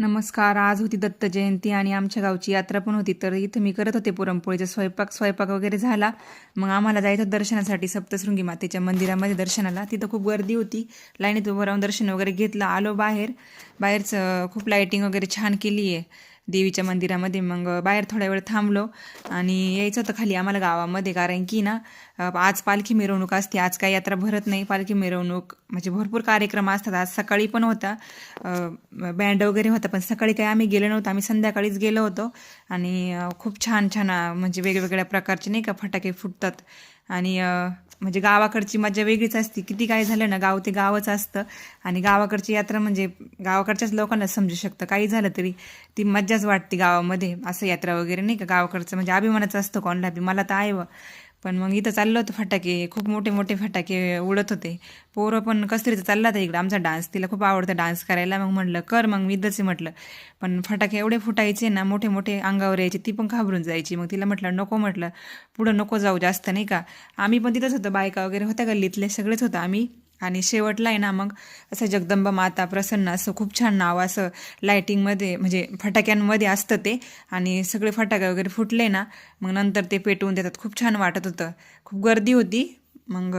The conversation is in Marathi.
नमस्कार आज होती दत्त जयंती आणि आमच्या गावची यात्रा पण होती तर इथं मी करत होते पुरणपोळीचा स्वयंपाक स्वयंपाक वगैरे झाला. मग आम्हाला जायचं होतं दर्शनासाठी सप्तशृंगी मातेच्या मंदिरामध्ये दर्शनाला. तिथं खूप गर्दी होती. लाईनीत उभं राहून दर्शन वगैरे घेतलं. आलो बाहेर. बाहेरचं खूप लाईटिंग वगैरे छान केली आहे देवीच्या मंदिरामध्ये मग बाहेर थोड्या वेळ थांबलो आणि यायचं होतं खाली आम्हाला गावामध्ये कारण की ना आज पालखी मिरवणूक असते आज काही यात्रा भरत नाही. पालखी मिरवणूक म्हणजे भरपूर कार्यक्रम असतात. आज सकाळी पण होता. बँड वगैरे होता पण सकाळी काही आम्ही गेलो नव्हतो. आम्ही संध्याकाळीच गेलो होतो. आणि खूप छान छान म्हणजे वेगवेगळ्या प्रकारचे नाही का फटाके फुटतात. आणि म्हणजे गावाकडची मजा वेगळीच असते. किती काय झालं ना गाव ते गावच असतं. आणि गावाकडची यात्रा म्हणजे गावाकडच्याच लोकांना समजू शकतं. काही झालं तरी ती मज्जाच वाटते गावामध्ये. असं यात्रा वगैरे नाही का? गावाकडचं म्हणजे अभिमानाचं असतं कोणाला बी. मला तर आहे पण मग इथं चाललं होतं फटाके खूप मोठे मोठे फटाके उडत होते. पोरं पण कसरीचं चालला होता इकडं आमचा डान्स तिला खूप आवडतं डान्स करायला. मग म्हटलं कर मग मी इथंच म्हटलं. पण फटाके एवढे फुटायचे ना मोठे मोठे अंगावर यायचे ती पण घाबरून जायची. मग तिला म्हटलं नको म्हटलं. पुढं नको जाऊ जास्त नाही का? आम्ही पण तिथंच होतं बायका वगैरे होत्या गल्लीतले सगळेच होतं आम्ही. आणि शेवटला आहे ना मग असं जगदंबा माता प्रसन्न असं खूप छान नाव असं लायटिंगमध्ये म्हणजे फटाक्यांमध्ये असतं ते. आणि सगळे फटाके वगैरे फुटले ना मग नंतर ते पेटवून देतात. खूप छान वाटत होतं. खूप गर्दी होती. मग